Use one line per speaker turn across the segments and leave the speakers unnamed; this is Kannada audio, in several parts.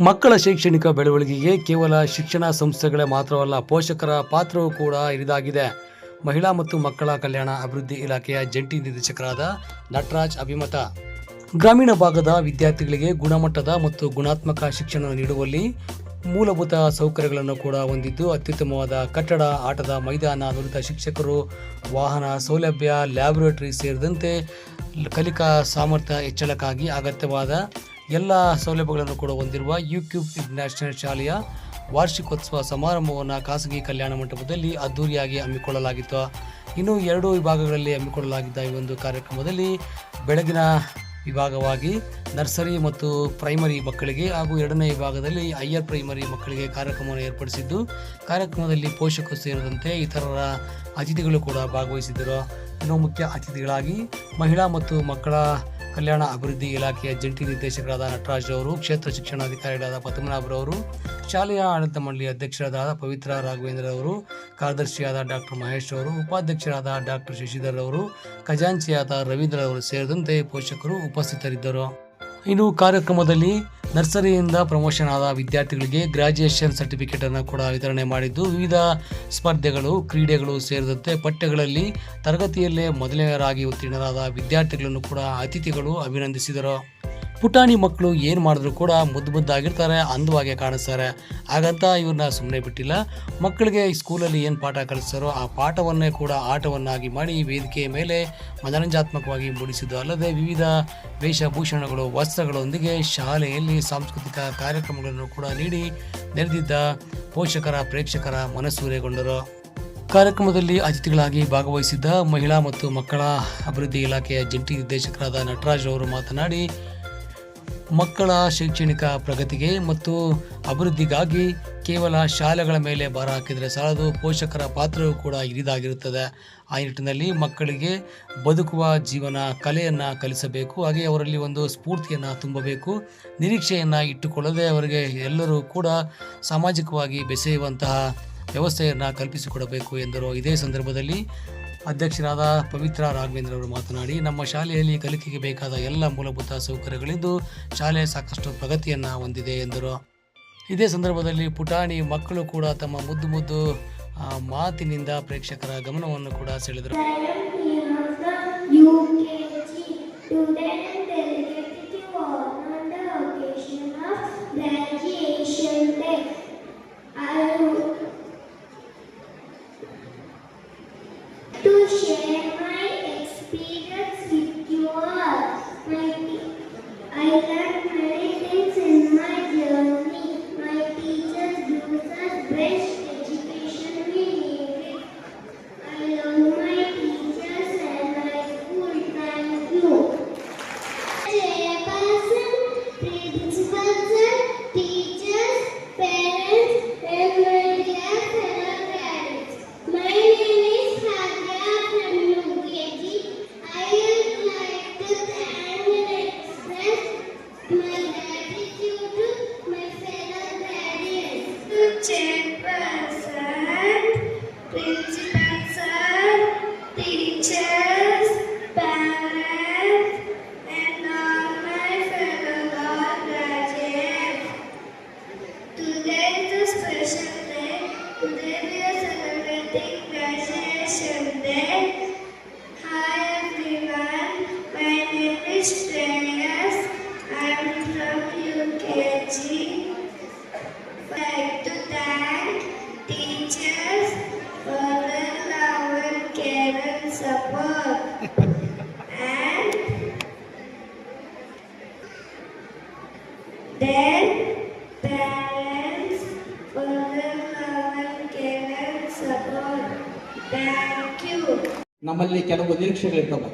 ಮಕ್ಕಳ ಶೈಕ್ಷಣಿಕ ಬೆಳವಣಿಗೆಗೆ ಕೇವಲ ಶಿಕ್ಷಣ ಸಂಸ್ಥೆಗಳೇ ಮಾತ್ರವಲ್ಲ ಪೋಷಕರ ಪಾತ್ರವೂ ಕೂಡ ಇರಿದಾಗಿದೆ. ಮಹಿಳಾ ಮತ್ತು ಮಕ್ಕಳ ಕಲ್ಯಾಣ ಅಭಿವೃದ್ಧಿ ಇಲಾಖೆಯ ಜಂಟಿ ನಿರ್ದೇಶಕರಾದ ನಟರಾಜ್ ಅಭಿಮತ. ಗ್ರಾಮೀಣ ಭಾಗದ ವಿದ್ಯಾರ್ಥಿಗಳಿಗೆ ಗುಣಮಟ್ಟದ ಮತ್ತು ಗುಣಾತ್ಮಕ ಶಿಕ್ಷಣ ನೀಡುವಲ್ಲಿ ಮೂಲಭೂತ ಸೌಕರ್ಯಗಳನ್ನು ಕೂಡ ಹೊಂದಿದ್ದು ಅತ್ಯುತ್ತಮವಾದ ಕಟ್ಟಡ, ಆಟದ ಮೈದಾನ, ನುರಿತ ಶಿಕ್ಷಕರು, ವಾಹನ ಸೌಲಭ್ಯ, ಲ್ಯಾಬೊರೇಟರಿ ಸೇರಿದಂತೆ ಕಲಿಕಾ ಸಾಮರ್ಥ್ಯ ಹೆಚ್ಚಳಕ್ಕಾಗಿ ಅಗತ್ಯವಾದ ಎಲ್ಲ ಸೌಲಭ್ಯಗಳನ್ನು ಕೂಡ ಹೊಂದಿರುವ ಯೂಕ್ಯೂಬ್ ಇಂಟರ್ನ್ಯಾಷನಲ್ ಶಾಲೆಯ ವಾರ್ಷಿಕೋತ್ಸವ ಸಮಾರಂಭವನ್ನು ಖಾಸಗಿ ಕಲ್ಯಾಣ ಮಂಟಪದಲ್ಲಿ ಅದ್ದೂರಿಯಾಗಿ ಹಮ್ಮಿಕೊಳ್ಳಲಾಗಿತ್ತು. ಇನ್ನು ಎರಡು ವಿಭಾಗಗಳಲ್ಲಿ ಹಮ್ಮಿಕೊಳ್ಳಲಾಗಿದ್ದ ಈ ಒಂದು ಕಾರ್ಯಕ್ರಮದಲ್ಲಿ ಬೆಳಗಿನ ವಿಭಾಗವಾಗಿ ನರ್ಸರಿ ಮತ್ತು ಪ್ರೈಮರಿ ಮಕ್ಕಳಿಗೆ ಹಾಗೂ ಎರಡನೇ ವಿಭಾಗದಲ್ಲಿ ಹೈಯರ್ ಪ್ರೈಮರಿ ಮಕ್ಕಳಿಗೆ ಕಾರ್ಯಕ್ರಮವನ್ನು ಏರ್ಪಡಿಸಿದ್ದು, ಕಾರ್ಯಕ್ರಮದಲ್ಲಿ ಪೋಷಕರು ಸೇರಿದಂತೆ ಇತರರ ಅತಿಥಿಗಳು ಕೂಡ ಭಾಗವಹಿಸಿದ್ದರು. ಇನ್ನು ಮುಖ್ಯ ಅತಿಥಿಗಳಾಗಿ ಮಹಿಳಾ ಮತ್ತು ಮಕ್ಕಳ ಕಲ್ಯಾಣ ಅಭಿವೃದ್ಧಿ ಇಲಾಖೆಯ ಜಂಟಿ ನಿರ್ದೇಶಕರಾದ ನಟರಾಜ್ ಅವರು, ಕ್ಷೇತ್ರ ಶಿಕ್ಷಣಾಧಿಕಾರಿಗಳಾದ ಪದ್ಮನಾಭರವರು ಶಾಲೆಯ ಆಡಳಿತ ಮಂಡಳಿ ಅಧ್ಯಕ್ಷರಾದ ಪವಿತ್ರ ರಾಘವೇಂದ್ರ ಅವರು, ಕಾರ್ಯದರ್ಶಿಯಾದ ಡಾಕ್ಟರ್ ಮಹೇಶ್ ಅವರು, ಉಪಾಧ್ಯಕ್ಷರಾದ ಡಾಕ್ಟರ್ ಶಶಿಧರ್ ಅವರು, ಖಜಾಂಚಿಯಾದ ರವೀಂದ್ರ ಅವರು ಸೇರಿದಂತೆ ಪೋಷಕರು ಉಪಸ್ಥಿತರಿದ್ದರು. ಇನ್ನು ಕಾರ್ಯಕ್ರಮದಲ್ಲಿ ನರ್ಸರಿಯಿಂದ ಪ್ರಮೋಷನ್ ಆದ ವಿದ್ಯಾರ್ಥಿಗಳಿಗೆ ಗ್ರಾಜ್ಯುಯೇಷನ್ ಸರ್ಟಿಫಿಕೇಟ್ ಅನ್ನು ಕೂಡ ವಿತರಣೆ ಮಾಡಿದ್ದು, ವಿವಿಧ ಸ್ಪರ್ಧೆಗಳು, ಕ್ರೀಡೆಗಳು ಸೇರಿದಂತೆ ಪಠ್ಯಗಳಲ್ಲಿ ತರಗತಿಯಲ್ಲೇ ಮೊದಲನೆಯರಾಗಿ ಉತ್ತೀರ್ಣರಾದ ವಿದ್ಯಾರ್ಥಿಗಳನ್ನು ಕೂಡ ಅತಿಥಿಗಳು ಅಭಿನಂದಿಸಿದರು. ಪುಟಾಣಿ ಮಕ್ಕಳು ಏನು ಮಾಡಿದ್ರು ಕೂಡ ಮುದ್ದು ಮುದ್ದಾಗಿರ್ತಾರೆ, ಅಂದವಾಗೆ ಕಾಣಿಸ್ತಾರೆ. ಹಾಗಂತ ಇವ್ರನ್ನ ಸುಮ್ಮನೆ ಬಿಟ್ಟಿಲ್ಲ. ಮಕ್ಕಳಿಗೆ ಸ್ಕೂಲಲ್ಲಿ ಏನು ಪಾಠ ಕಲಿಸ್ತಾರೋ ಆ ಪಾಠವನ್ನೇ ಕೂಡ ಆಟವನ್ನಾಗಿ ಮಾಡಿ ವೇದಿಕೆಯ ಮೇಲೆ ಮನರಂಜಾತ್ಮಕವಾಗಿ ಮೂಡಿಸಿದ್ದು ಅಲ್ಲದೆ ವಿವಿಧ ವೇಷಭೂಷಣಗಳು, ವಸ್ತ್ರಗಳೊಂದಿಗೆ ಶಾಲೆಯಲ್ಲಿ ಸಾಂಸ್ಕೃತಿಕ ಕಾರ್ಯಕ್ರಮಗಳನ್ನು ಕೂಡ ನೀಡಿ ನೆರೆದಿದ್ದ ಪೋಷಕರ, ಪ್ರೇಕ್ಷಕರ ಮನಸ್ಸೂರೆಗೊಂಡರು ಕಾರ್ಯಕ್ರಮದಲ್ಲಿ ಅತಿಥಿಗಳಾಗಿ ಭಾಗವಹಿಸಿದ್ದ ಮಹಿಳಾ ಮತ್ತು ಮಕ್ಕಳ ಅಭಿವೃದ್ಧಿ ಇಲಾಖೆಯ ಜಂಟಿ ನಿರ್ದೇಶಕರಾದ ನಟರಾಜ್ ಅವರು ಮಾತನಾಡಿ ಮಕ್ಕಳ ಶೈಕ್ಷಣಿಕ ಪ್ರಗತಿಗೆ ಮತ್ತು ಅಭಿವೃದ್ಧಿಗಾಗಿ ಕೇವಲ ಶಾಲೆಗಳ ಮೇಲೆ ಭಾರ ಹಾಕಿದರೆ ಸಾಲದು ಪೋಷಕರ ಪಾತ್ರವೂ ಕೂಡ ಹಿರಿದಾಗಿರುತ್ತದೆ ಆ ನಿಟ್ಟಿನಲ್ಲಿ ಮಕ್ಕಳಿಗೆ ಬದುಕುವ ಜೀವನ, ಕಲೆಯನ್ನು ಕಲಿಸಬೇಕು. ಹಾಗೆ ಅವರಲ್ಲಿ ಒಂದು ಸ್ಫೂರ್ತಿಯನ್ನು ತುಂಬಬೇಕು. ನಿರೀಕ್ಷೆಯನ್ನು ಇಟ್ಟುಕೊಳ್ಳದೆ ಅವರಿಗೆ ಎಲ್ಲರೂ ಕೂಡ ಸಾಮಾಜಿಕವಾಗಿ ಬೆಸೆಯುವಂತಹ ವ್ಯವಸ್ಥೆಯನ್ನು ಕಲ್ಪಿಸಿಕೊಡಬೇಕು ಎಂದರು. ಇದೇ ಸಂದರ್ಭದಲ್ಲಿ ಅಧ್ಯಕ್ಷರಾದ ಪವಿತ್ರ ರಾಘವೇಂದ್ರ ಅವರು ಮಾತನಾಡಿ, ನಮ್ಮ ಶಾಲೆಯಲ್ಲಿ ಕಲಿಕೆಗೆ ಬೇಕಾದ ಎಲ್ಲ ಮೂಲಭೂತ ಸೌಕರ್ಯಗಳಿದ್ದು ಶಾಲೆ ಸಾಕಷ್ಟು ಪ್ರಗತಿಯನ್ನು ಹೊಂದಿದೆ ಎಂದರು. ಇದೇ ಸಂದರ್ಭದಲ್ಲಿ ಪುಟಾಣಿ ಮಕ್ಕಳು ಕೂಡ ತಮ್ಮ ಮುದ್ದು ಮುದ್ದು ಮಾತಿನಿಂದ ಪ್ರೇಕ್ಷಕರ ಗಮನವನ್ನು ಕೂಡ ಸೆಳೆದರು.
ನಮ್ಮಲ್ಲಿ ಕೆಲವು ನಿರೀಕ್ಷೆಗಳಿರ್ತವೆ.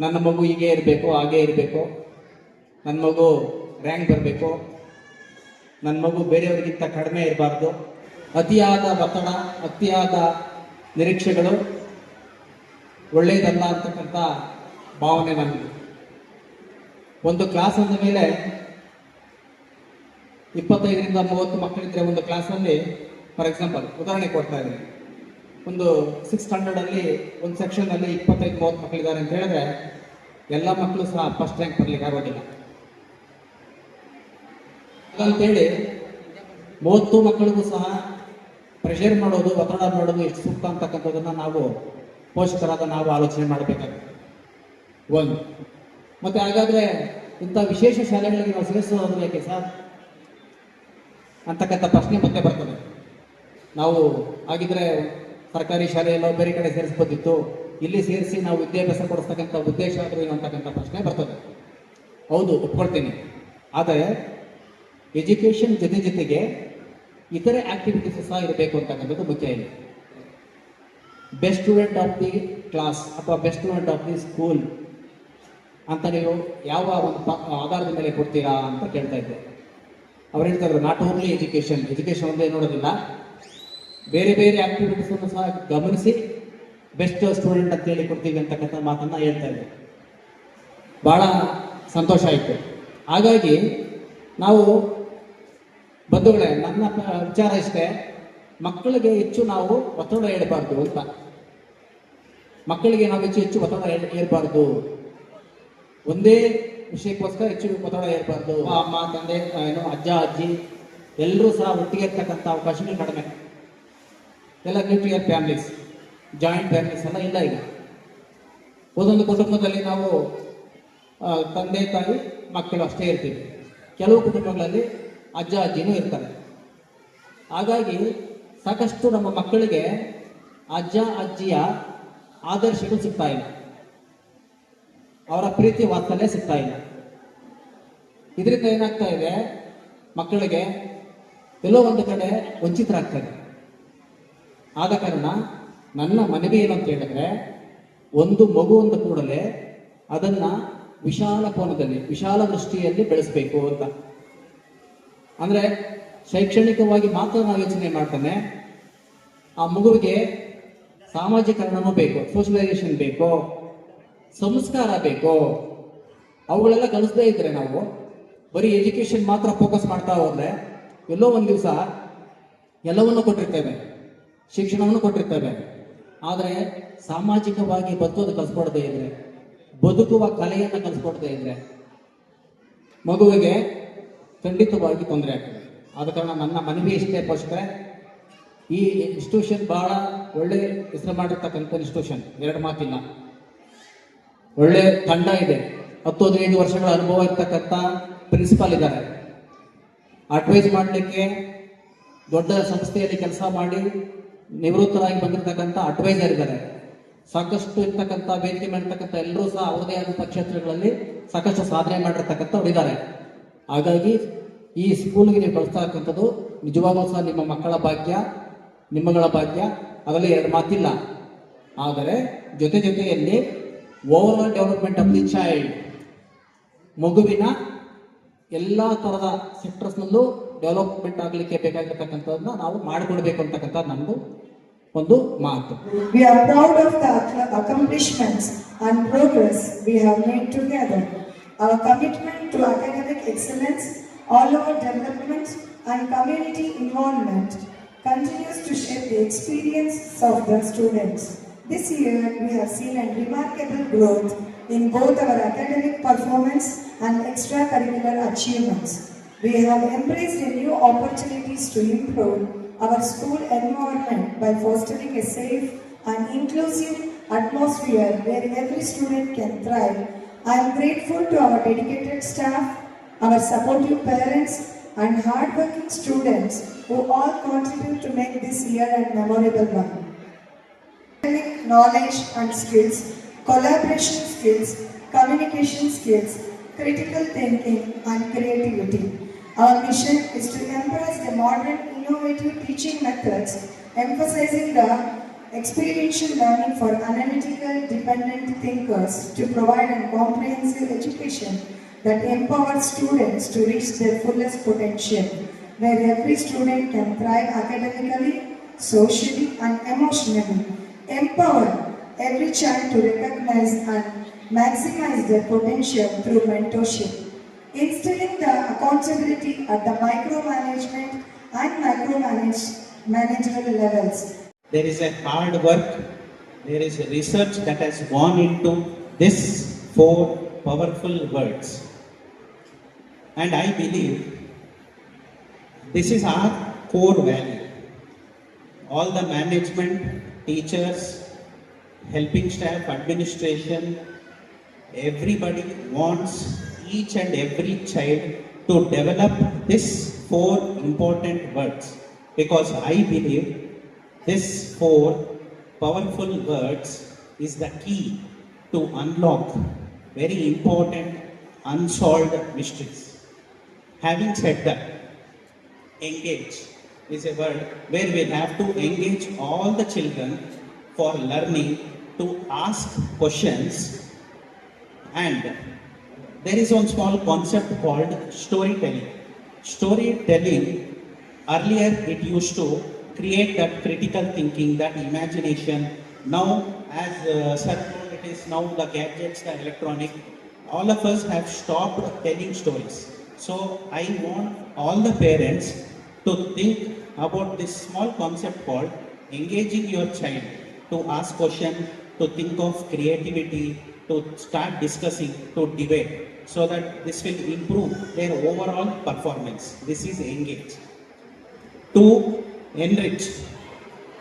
ನನ್ನ ಮಗು ಹೀಗೆ ಇರಬೇಕು, ಹಾಗೆ ಇರಬೇಕು. ನನ್ನ ಮಗು ರ್ಯಾಂಕ್ ಬರಬೇಕು. ನನ್ನ ಮಗು ಬೇರೆಯವರಿಗಿಂತ ಕಡಿಮೆ ಇರಬಾರ್ದು. ಅತಿಯಾದ ಒತ್ತಡ, ಅತಿಯಾದ ನಿರೀಕ್ಷೆಗಳು ಒಳ್ಳೆಯದಲ್ಲ ಅಂತಕ್ಕಂಥ ಭಾವನೆ ನನಗೆ. ಒಂದು ಕ್ಲಾಸ್ ಅಂದ ಮೇಲೆ ಇಪ್ಪತ್ತೈದರಿಂದ ಮೂವತ್ತು ಮಕ್ಕಳಿದ್ರೆ ಒಂದು ಕ್ಲಾಸಲ್ಲಿ ಫಾರ್ ಎಕ್ಸಾಂಪಲ್ ಉದಾಹರಣೆ ಕೊಡ್ತಾ ಇದ್ದೀನಿ. ಒಂದು ಸಿಕ್ಸ್ ಸ್ಟ್ಯಾಂಡರ್ಡಲ್ಲಿ ಒಂದು ಸೆಕ್ಷನಲ್ಲಿ ಇಪ್ಪತ್ತೈದು, ಮೂವತ್ತು ಮಕ್ಕಳಿದ್ದಾರೆ ಅಂತ ಹೇಳಿದ್ರೆ, ಎಲ್ಲ ಮಕ್ಕಳು ಸಹ ಫಸ್ಟ್ ರ್ಯಾಂಕ್ ಬರಲಿಕ್ಕೆ ಆಗೋದಿಲ್ಲ. ಅಂತೇಳಿ ಮೂವತ್ತು ಮಕ್ಕಳಿಗೂ ಸಹ ಪ್ರೆಷರ್ ಮಾಡೋದು, ಒತ್ತಡ ಮಾಡೋದು ಎಷ್ಟು ಸೂಕ್ತ ಅಂತಕ್ಕಂಥದ್ದನ್ನು ನಾವು ಪೋಷಕರಾದ ನಾವು ಆಲೋಚನೆ ಮಾಡಬೇಕಾಗುತ್ತೆ. ಒಂದು. ಮತ್ತೆ ಹಾಗಾದ್ರೆ ಇಂಥ ವಿಶೇಷ ಶಾಲೆಗಳಿಗೆ ನಾವು ಸೇರಿಸೋದು ಯಾಕೆ ಸರ್? ಅಂತಕ್ಕಂಥ ಪ್ರಶ್ನೆ ಮತ್ತೆ ಬರ್ತದೆ. ನಾವು ಆಗಿದ್ರೆ ಸರ್ಕಾರಿ ಶಾಲೆಯಲ್ಲೋ ಬೇರೆ ಕಡೆ ಸೇರಿಸ್ಬೋದಿತ್ತು. ಇಲ್ಲಿ ಸೇರಿಸಿ ನಾವು ವಿದ್ಯಾಭ್ಯಾಸ ಕೊಡಿಸ್ತಕ್ಕಂಥ ಉದ್ದೇಶ ಆದರೂ ಏನು ಅಂತಕ್ಕಂಥ ಪ್ರಶ್ನೆ ಬರ್ತದೆ. ಹೌದು, ಒಪ್ಕೊಳ್ತೀನಿ. ಆದರೆ ಎಜುಕೇಷನ್ ಜೊತೆ ಜೊತೆಗೆ ಇತರೆ ಆಕ್ಟಿವಿಟೀಸ್ ಸಹ ಇರಬೇಕು ಅಂತಕ್ಕಂಥದ್ದು ಮುಖ್ಯ ಇದೆ best student of the class ಅಥವಾ best student of the school ಅಂತ ನೀವು ಯಾವ ಒಂದು ಆಧಾರದ ಮೇಲೆ ಕೊಡ್ತೀರಾ ಅಂತ ಕೇಳ್ತಾ ಇದ್ದೆ. ಅವ್ರು ಹೇಳ್ತಾ ಇದ್ರು ನಾಟ್ ಓನ್ಲಿ ಎಜುಕೇಶನ್ ಎಜುಕೇಶನ್ ಒಂದೇ ನೋಡೋದಿಲ್ಲ ಬೇರೆ ಬೇರೆ ಆಕ್ಟಿವಿಟೀಸ್ ಅನ್ನು ಸಹ ಗಮನಿಸಿ ಬೆಸ್ಟ್ ಸ್ಟೂಡೆಂಟ್ ಅಂತ ಹೇಳಿ ಕೊಡ್ತೀವಿ ಅಂತಕ್ಕಂಥ ಮಾತನ್ನ ಹೇಳ್ತಾ ಇದ್ದೆ. ಬಹಳ ಸಂತೋಷ ಆಯಿತು. ಹಾಗಾಗಿ ನಾವು ಬಂಧುಗಳೇ, ನನ್ನ ವಿಚಾರ ಇಷ್ಟೇ, ಮಕ್ಕಳಿಗೆ ಹೆಚ್ಚು ನಾವು ಒತ್ತಡ ಹೇಳಬಾರ್ದು ಅಂತ. ಮಕ್ಕಳಿಗೆ ನಾವು ಹೆಚ್ಚು ಹೆಚ್ಚು ಒತ್ತಡ ಹೇಳಬಾರ್ದು. ಒಂದೇ ವಿಷಯಕ್ಕೋಸ್ಕರ ಹೆಚ್ಚು ಒತ್ತಡ ಹೇಳಬಾರ್ದು. ಅಮ್ಮ ತಂದೆ ಏನು ಅಜ್ಜ, ಅಜ್ಜಿ ಎಲ್ಲರೂ ಸಹ ಒಟ್ಟಿಗೆ ಇರ್ತಕ್ಕಂಥ ಅವಕಾಶಗಳು ಕಡಿಮೆ. ಎಲ್ಲ ನ್ಯೂಕ್ಲಿಯರ್ ಫ್ಯಾಮಿಲೀಸ್ ಜಾಯಿಂಟ್ ಫ್ಯಾಮಿಲೀಸ್ ಎಲ್ಲ ಇಲ್ಲ ಈಗ. ಒಂದೊಂದು ಕುಟುಂಬದಲ್ಲಿ ನಾವು ತಂದೆ, ತಾಯಿ, ಮಕ್ಕಳು ಅಷ್ಟೇ ಇರ್ತೀವಿ. ಕೆಲವು ಕುಟುಂಬಗಳಲ್ಲಿ ಅಜ್ಜ, ಅಜ್ಜಿನೂ ಇರ್ತಾರೆ. ಹಾಗಾಗಿ ಸಾಕಷ್ಟು ನಮ್ಮ ಮಕ್ಕಳಿಗೆ ಅಜ್ಜ, ಅಜ್ಜಿಯ ಆದರ್ಶಗಳು ಸಿಗ್ತಾ ಇಲ್ಲ. ಅವರ ಪ್ರೀತಿ ವಾತ್ಸಲ್ಯ ಸಿಗ್ತಾ ಇಲ್ಲ. ಇದರಿಂದ ಏನಾಗ್ತಾ ಇದೆ? ಮಕ್ಕಳಿಗೆ ಎಲ್ಲೋ ಒಂದು ಕಡೆ ವಂಚಿತರಾಗ್ತಾರೆ ಆದ ಕಾರಣ ನನ್ನ ಮನವಿ ಏನಂತ ಹೇಳಿದ್ರೆ, ಒಂದು ಮಗು ಅಂದ ಕೂಡಲೇ ಅದನ್ನ ವಿಶಾಲ ಕೋನದಲ್ಲಿ, ವಿಶಾಲ ದೃಷ್ಟಿಯಲ್ಲಿ ಬೆಳೆಸಬೇಕು ಅಂತ. ಅಂದ್ರೆ ಶೈಕ್ಷಣಿಕವಾಗಿ ಮಾತ್ರ ನಾವು ಯೋಚನೆ ಮಾಡ್ತಾನೆ, ಆ ಮಗುವಿಗೆ ಸಾಮಾಜಿಕರಣನೂ ಬೇಕು ಸೋಷಲೈಸೇಷನ್ ಬೇಕು, ಸಂಸ್ಕಾರ ಬೇಕು, ಅವುಗಳೆಲ್ಲ ಕಲಿಸದೇ ಇದ್ರೆ ನಾವು ಬರೀ ಎಜುಕೇಶನ್ ಮಾತ್ರ ಫೋಕಸ್ ಮಾಡ್ತಾ ಹೋದ್ರೆ ಎಲ್ಲೋ ಒಂದು ದಿವಸ ಎಲ್ಲವನ್ನೂ ಕೊಟ್ಟಿರ್ತೇವೆ. ಶಿಕ್ಷಣವನ್ನು ಕೊಟ್ಟಿರ್ತೇವೆ. ಆದರೆ ಸಾಮಾಜಿಕವಾಗಿ ಬದುಕೋದು ಕಲಿಸ್ಕೊಡದೇ ಇದ್ರೆ, ಬದುಕುವ ಕಲೆಯನ್ನು ಕಲಿಸ್ಕೊಡದೇ ಇದ್ರೆ ಮಗುವಿಗೆ ಖಂಡಿತವಾಗಿ ತೊಂದರೆ ಆಗ್ತದೆ. ಆದ ಕಾರಣ ನನ್ನ ಮನವಿ ಇಷ್ಟೇ ಪೋಷಕರೇ ಈ ಇನ್ಸ್ಟಿಟ್ಯೂಷನ್ ಬಹಳ ಒಳ್ಳೆ ಹೆಸರು ಮಾಡಿರ್ತಕ್ಕಂಥ ಇನ್ಸ್ಟಿಟ್ಯೂಷನ್ ಎರಡು ಮಾತಿಲ್ಲ. ಒಳ್ಳೆ ತಂಡ ಇದೆ. ಹತ್ತು ಹದಿನೈದು ವರ್ಷಗಳ ಅನುಭವ ಇರ್ತಕ್ಕಂಥ ಪ್ರಿನ್ಸಿಪಾಲ್ ಇದ್ದಾರೆ. ಅಡ್ವೈಸ್ ಮಾಡಲಿಕ್ಕೆ ದೊಡ್ಡ ಸಂಸ್ಥೆಯಲ್ಲಿ ಕೆಲಸ ಮಾಡಿ ನಿವೃತ್ತರಾಗಿ ಬಂದಿರತಕ್ಕಂಥ ಅಡ್ವೈಸರ್ ಇದ್ದಾರೆ. ಸಾಕಷ್ಟು ಇರ್ತಕ್ಕಂಥ ವೇದಿಕೆ ಮಾಡಿರ್ತಕ್ಕಂಥ ಎಲ್ಲರೂ ಸಹ ಅವರದೇ ಆದಂಥ ಕ್ಷೇತ್ರಗಳಲ್ಲಿ ಸಾಕಷ್ಟು ಸಾಧನೆ ಮಾಡಿರ್ತಕ್ಕಂಥವ್ರು ಇದ್ದಾರೆ. ಹಾಗಾಗಿ ಈ ಸ್ಕೂಲ್ಗೆ ನೀವು ಬಳಸ್ತಕ್ಕಂಥದ್ದು ನಿಜವಾಗೂ ಸಹ ನಿಮ್ಮ ಮಕ್ಕಳ ಭಾಗ್ಯ, ನಿಮ್ಮಗಳ ಭಾಗ್ಯ, ಅದರಲ್ಲಿ ಎರಡು ಮಾತಿಲ್ಲ. ಆದರೆ ಜೊತೆ ಜೊತೆಯಲ್ಲಿ over development of the child ಮಗುವಿನ ಎಲ್ಲ ಥರದ ಸೆಕ್ಟರ್ಸ್ನಲ್ಲೂ ಡೆವಲಪ್ಮೆಂಟ್ ಆಗಲಿಕ್ಕೆ ಬೇಕಾಗಿರ್ತಕ್ಕಂಥದ್ದನ್ನ ನಾವು ಮಾಡಿಕೊಡ್ಬೇಕು ಅಂತಕ್ಕಂಥ ನಮ್ಮದು ಒಂದು ಮಾತು
We are proud of the ac- accomplishments and progress we have made together. Our commitment to academic excellence, all over development and community involvement continues to shape the experience of the students. This year, we have seen a remarkable growth in both our academic performance and extracurricular achievements. We have embraced a new opportunities to improve our school environment by fostering a safe and inclusive atmosphere where every student can thrive. I am grateful to our dedicated staff, our supportive parents, and hardworking students who all contribute to make this year a memorable one academic knowledge and skills, collaboration skills, communication skills, critical thinking, and creativity. Our mission is to embrace the modern innovative teaching methods, emphasizing the experiential learning for analytical dependent thinkers to provide a comprehensive education that empowers students to reach their fullest potential, where every student can thrive academically, socially, and emotionally. Empower every child to recognize and maximize their potential through mentorship. Instilling the accountability at the micromanagement and macromanage managerial levels
There is a hard work, there is research that has gone into this four powerful words. And I believe This is our core value. All the management, teachers, helping staff, administration, everybody wants each and every child to develop this four important words because I believe this four powerful words is the key to unlock very important unsolved mysteries. Having said that, engage is a word where we have to engage all the children for learning to ask questions and there is one small concept called storytelling. Storytelling, earlier it used to create that critical thinking, that imagination. Now, as uh, it is now the gadgets, the electronic. All of us have stopped telling stories. So, I want all the parents to think about this small concept called engaging your child to ask question, to think of creativity, to start discussing, to debate, so that this will improve their overall performance. This is engage. To enrich.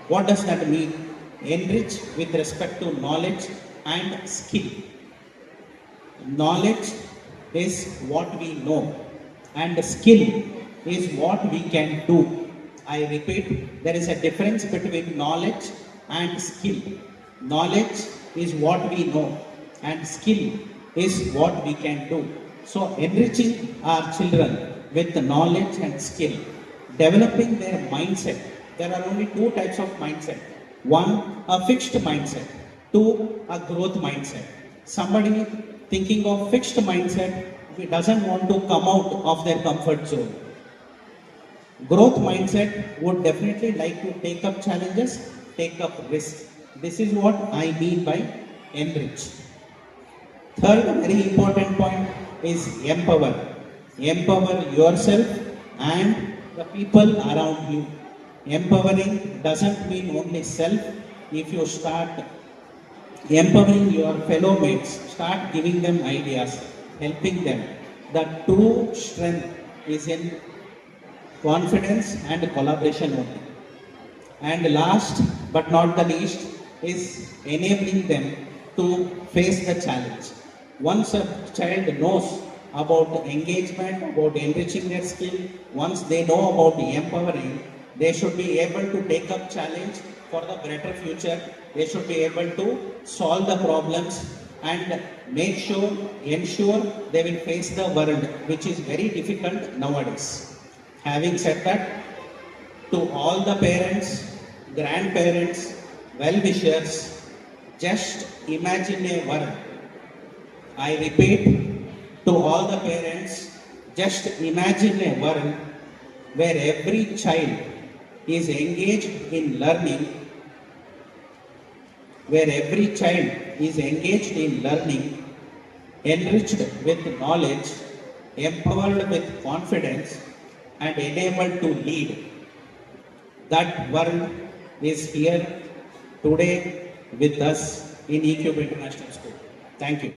What does that mean? Enrich with respect to knowledge and skill. Knowledge is what we know, and skill is what we can do. I repeat, there is a difference between knowledge and skill. Knowledge is what we know, and skill is what we can do. So, enriching our children with the knowledge and skill, developing their mindset. There are only two types of mindset one, a fixed mindset, two, a growth mindset. Somebody thinking of fixed mindset doesn't want to come out of their comfort zone. Growth mindset would definitely like to take up challenges, take up risks. This is what I mean by enrich. Third very important point is empower. Empower yourself and the people around you. Empowering doesn't mean only self. If you start empowering your fellow mates, start giving them ideas, helping them. The true strength is in confidence and collaboration only. And last but not the least is enabling them to face the challenge. Once a child knows about engagement, about enriching their skill, once they know about the empowering, they should be able to take up challenge for the better future. They should be able to solve the problems and make sure, ensure they will face the world, which is very difficult nowadays. Having said that, to all the parents, grandparents, well-wishers, just imagine a world. I repeat, to all the parents, just imagine a world where every child is engaged in learning, where every child is engaged in learning, enriched with knowledge, empowered with confidence, and enabled to lead. That world is here today with us in EQB International School. Thank you.